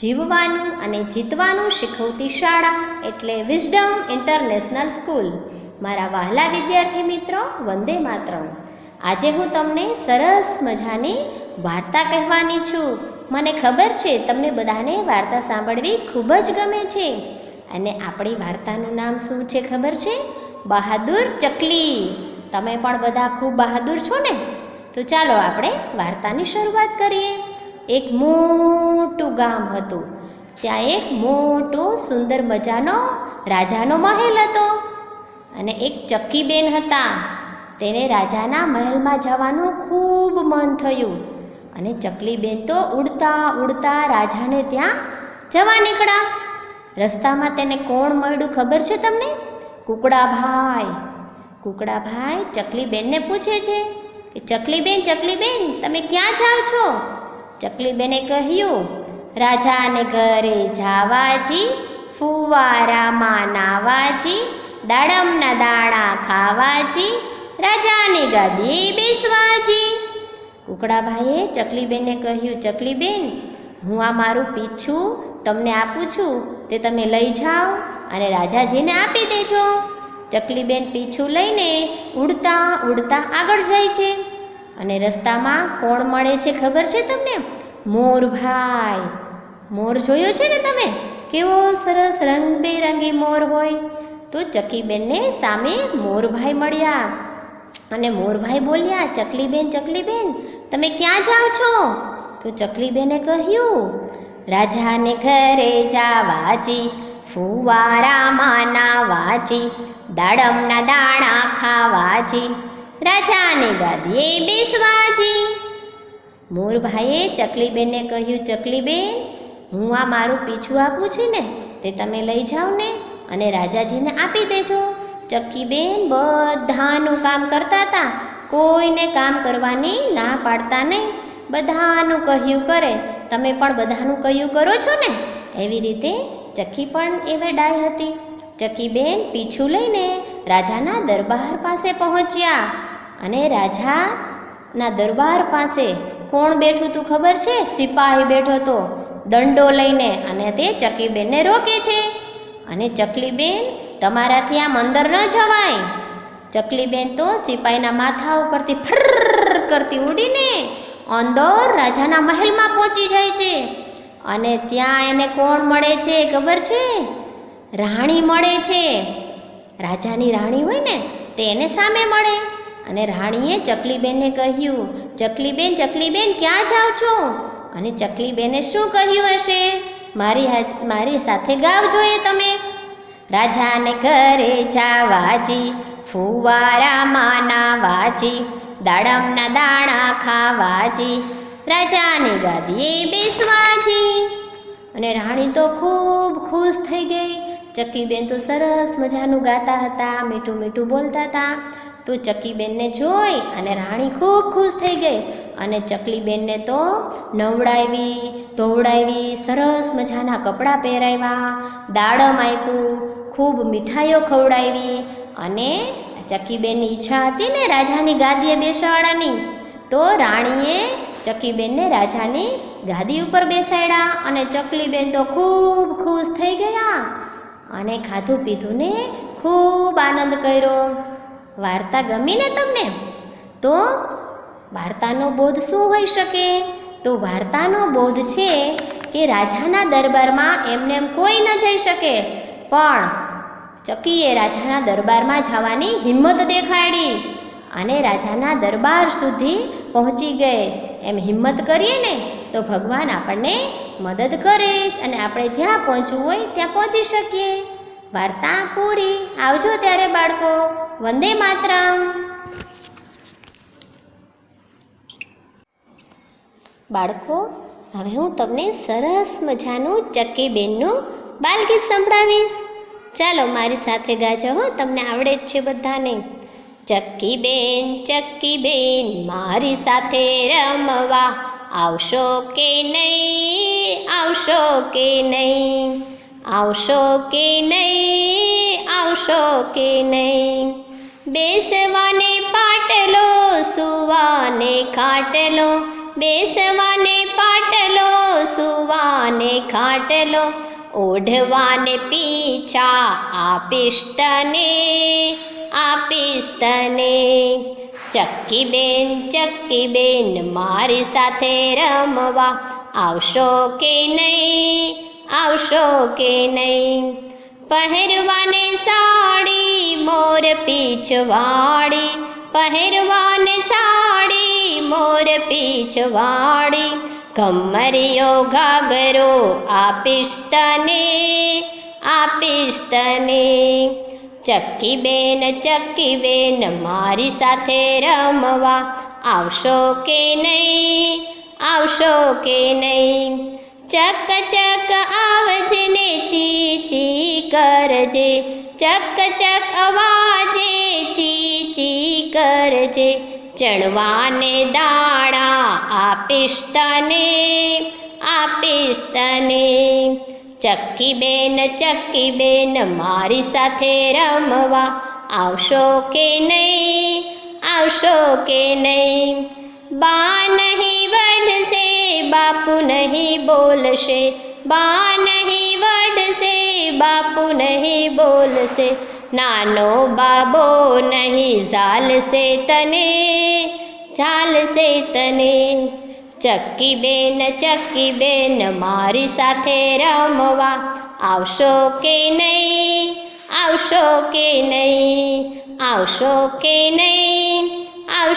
જીવવાનું અને જીતવાનું શીખવતી શાળા એટલે વિઝડમ ઇન્ટરનેશનલ સ્કૂલ મારા વહાલા વિદ્યાર્થી મિત્રો, વંદે માતરમ. આજે હું તમને સરસ મજાની વાર્તા કહેવાની છું. મને ખબર છે, તમને બધાને વાર્તા સાંભળવી ખૂબ જ ગમે છે. અને આપણી વાર્તાનું નામ શું છે ખબર છે? બહાદુર ચકલી. તમે પણ બધા ખૂબ બહાદુર છો ને? તો ચાલો આપણે વાર્તાની શરૂઆત કરીએ. એક મોટું ગામ હતું. ત્યાં એક મોટો સુંદર મજાનો રાજાનો મહેલ હતો અને એક ચક્કીબેન હતા. તેને રાજાના મહેલમાં જવાનું ખૂબ મન થયું અને ચકલીબેન તો ઉડતા ઉડતા રાજાને ત્યાં જવા નીકળ્યા. રસ્તામાં તેને કોણ મળ્યું ખબર છે તમને? કુકડાભાઈ. કુકડાભાઈ ચકલીબેનને પૂછે છે કે ચકલીબેન ચકલીબેન તમે ક્યાં જાઓ છો? ચકલીબેને કહ્યું, રાજાને ઘરે જાવાજી, ફુવારામાં નાવાજી, દાડમના દાણા ખાવાજી, રાજાની ગાદી બેસવાજી. કુકડાભાઈએ ચકલીબેનને કહ્યું, ચકલીબેન, હું આ મારું પીછું તમને આપું છું. તે તમે લઈ જાઓ અને રાજાજીને આપી દેજો. ચકલીબેન પીછું લઈને ઉડતા ઉડતા આગળ જાય છે. અને રસ્તામાં કોણ મળે છે ખબર છે તમને? મોરભાઈ. મોર જોયો છે ને તમે? કેવો સરસ રંગબેરંગી મોર હોય. તો ચકીબેનને સામે મોરભાઈ મળ્યા. અને મોરભાઈ બોલ્યા, ચકલીબેન ચકલીબેન, તમે ક્યાં જાઓ છો? તો ચકલીબેને કહ્યું, રાજાને ઘરે જાવાજી ફુવારામાં નાવાજી દાડમના દાણા ખાવાજી રાજાને ગાદીએ બેસવાજી. મોરભાઈએ ચકલીબેનને કહ્યું, ચકલીબેન, હું આ મારું પીછું આપું છું ને, તે તમે લઈ જાઓ ને અને રાજાજીને આપી દેજો. ચક્કીબેન બધાનું કામ કરતા હતા. કોઈને કામ કરવાની ના પાડતા નહીં. બધાનું કહ્યું કરે. તમે પણ બધાનું કહ્યું કરો છો ને? એવી રીતે ચક્કી પણ એવે ડાય હતી. ચક્કીબેન પીછું લઈને રાજાના દરબાર પાસે પહોંચ્યા. અને રાજાના દરબાર પાસે કોણ બેઠું હતું ખબર છે? સિપાહી બેઠો હતો, દંડો લઈને અને તે ચકલીબેનને રોકે છે. અને ચકલીબેન તમારાથી આમ અંદર ન જવાય. ચકલીબેન તો સિપાહીના માથા ઉપરથી ફર કરતી ઉડીને અંદર રાજાના મહેલમાં પહોંચી જાય છે. અને ત્યાં એને કોણ મળે છે ખબર છે? રાણી મળે છે. રાજાની રાણી હોય ને, તે એને સામે મળે. અને રાણીએ ચકલીબેનને કહ્યું, ચકલીબેન ચકલીબેન, ક્યાં જાઓ છો? અને ચકલીબેને શું કહ્યું હશે? મારી મારી સાથે ગાવ જોઈએ તમે. રાજાને ઘરે જાવાજી ફુવારામાં નાવાજી દાડમના દાણા ખાવાજી રાજાની ગાદીએ બેસવાજી અને રાણી તો ખૂબ ખુશ થઈ ગઈ. ચકલીબેન તો સરસ મજાનું ગાતા હતા, મીઠું મીઠું બોલતા હતા. તો ચકલીબેનને જોઈ અને રાણી ખૂબ ખુશ થઈ ગઈ અને ચકલીબેનને તો નવડાવી, ધોવડાવી, સરસ મજાના કપડાં પહેરાવ્યા, દાડમ આપ્યું, ખૂબ મીઠાઈઓ ખવડાવી અને ચકીબેનની ઈચ્છા હતી ને રાજાની ગાદીએ બેસાડવાની. તો રાણીએ ચકીબેનને રાજાની ગાદી ઉપર બેસાડ્યા અને ચકલીબેન તો ખૂબ ખુશ થઈ ગયા અને ખાધું પીધું ને ખૂબ આનંદ કર્યો. વાર્તા ગમી ને તમને? તો વાર્તાનો બોધ શું હોઈ શકે? તો વાર્તાનો બોધ છે કે રાજાના દરબારમાં એમને એમ કોઈ ન જઈ શકે. પણ ચકીએ રાજાના દરબારમાં જવાની હિંમત દેખાડી અને રાજાના દરબાર સુધી પહોંચી ગઈ એમ હિંમત કરીએ ને, તો ભગવાન આપણને મદદ કરે જ અને આપણે જ્યાં પહોંચવું હોય ત્યાં પહોંચી શકીએ. વાર્તા પૂરી. આવજો ત્યારે બાળકો. વંદે માતરમ. બાળકો, હવે હું તમને સરસ મજાનું ચક્કીબેનનું બાલગીત સંભળાવીશ. ચાલો મારી સાથે ગાજો હો, તમને આવડે જ છે બધાને. ચક્કીબેન ચક્કીબેન, મારી સાથે રમવા આવશો કે નહીં? આવશો કે નહીં? આવશો કે નહીં? આવશો કે નહીં? બેસવાને પાટલો, સુવાને ખાટલો. બેસવાને પાટલો, સુવાને ખાટલો. ઓઢવાને પીછા આપીશ તને આપીશ તને ચક્કી બેન ચક્કી બેન મારી સાથે રમવા આવશો કે નહીં? આવશો કે નહીં? પહેરવાને સાડી, મોર પીછવાડી. પહેરવાને સાડી, મોર પીછવાડી. કમરિયો ઘાઘરો આપીશ તને આપીશ તને. ચક્કી બેન ચક્કી બેન, મારી સાથે રમવા આવશો કે નહીં? આવશો કે નહીં? ચક ચક આવજે ને ચી ચી કરજે. ચક ચક અવાજે, ચી ચી કરજે. ચણવાને દાણા આપીશ તને આપીશ તને. ચક્કી બેન ચક્કી બેન, મારી સાથે રમવા આવશો કે નહીં? આવશો કે નહીં? બા નહીં વઢશે બાપુ નહીં બોલશે બા નહીં વઢશે બાપુ નહીં બોલશે નાનો બાબો નહીં ઝાલશે તને ઝાલશે તને ચક્કી બેન ચક્કી બેન મારી સાથે રમવા આવશો કે નહીં આવશો કે નહીં આવશો કે નહીં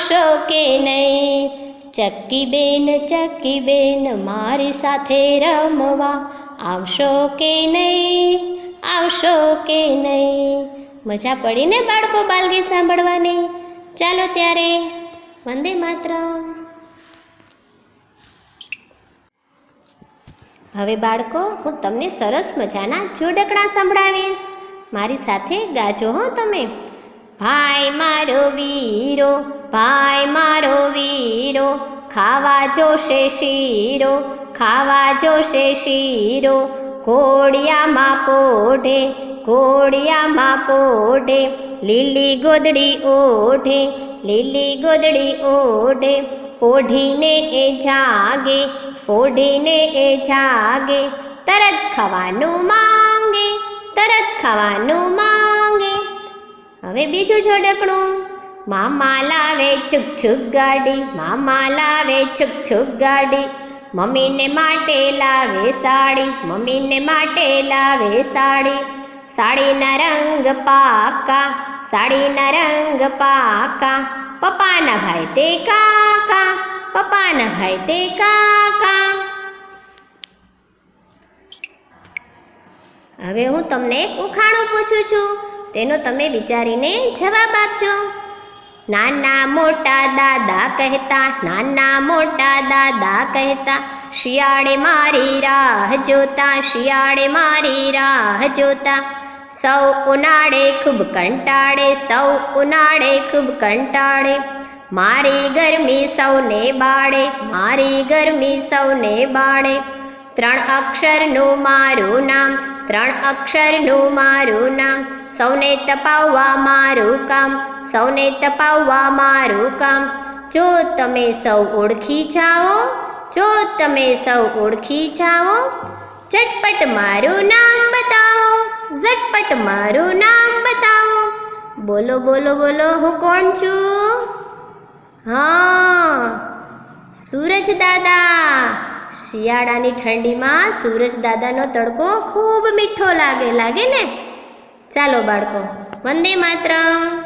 આવશો કે નહીં? ચક્કી બેન ચક્કી બેન, મારી સાથે રમવા આવશો કે નહીં? આવશો કે નહીં? મજા પડી ને બાળકો બાલગીત સાંભળવાની? ચાલો ત્યારે, વંદે માતરમ. હવે બાળકો, હું તમને સરસ મજાના જોડકણા સંભળાવીશ. મારી સાથે ગાજો હો તમે. ભાઈ મારો વીરો, ભાઈ મારો વીરો, ખાવા જોશે શીરો, ખાવા જોશે શીરો, ઘોડિયામાં પોઢે ઘોડિયામાં પોઢે, લીલી ગોદડી ઓઢે, લીલી ગોદડી ઓઢે, પોઢીને એ જાગે, પોઢીને એ જાગે, તરત ખાવાનું માંગે, તરત ખાવાનું માંગે. હવે બીજું ઝડકણું મામા લાવે છુક છુક ગાડી, મામા લાવે છુક છુક ગાડી. મમ્મીને માટે લાવે સાડી, મમ્મીને માટે લાવે સાડી. સાડીના રંગ પાકા, સાડીના રંગ પાકા. પપ્પાના ભાઈ તે કાકા, પપ્પાના ભાઈ તે કાકા. હવે હું તમને એક ઉખાણું પૂછું છું. તેનો તમે વિચારીને જવાબ આપજો. નાના મોટા દાદા કહેતા, નાના મોટા દાદા કહેતા, શિયાળે મારી રાહ જોતા, શિયાળે મારી રાહ જોતા. સૌ ઉનાળે ખૂબ કંટાળે, સૌ ઉનાળે ખૂબ કંટાળે. મારી ગરમી સૌને બાળે, મારી ગરમી સૌને બાળે. ત્રણ અક્ષરનું મારું નામ, ત્રણ અક્ષરનું મારું નામ. સૌને તપાવવા મારું કામ, સૌને તપાવવા મારું કામ. જો તમે સૌ ઓળખી જાઓ, જો તમે સૌ ઓળખી જાઓ, ઝટપટ મારું નામ બતાવો, ઝટપટ મારું નામ બતાવો. બોલો બોલો બોલો, હું કોણ છું? હા, સૂરજ દાદા. શિયાળાની ઠંડીમાં સૂરજ દાદાનો તડકો ખૂબ મીઠો લાગે લાગે ને? ચાલો બાળકો વંદે માતરમ.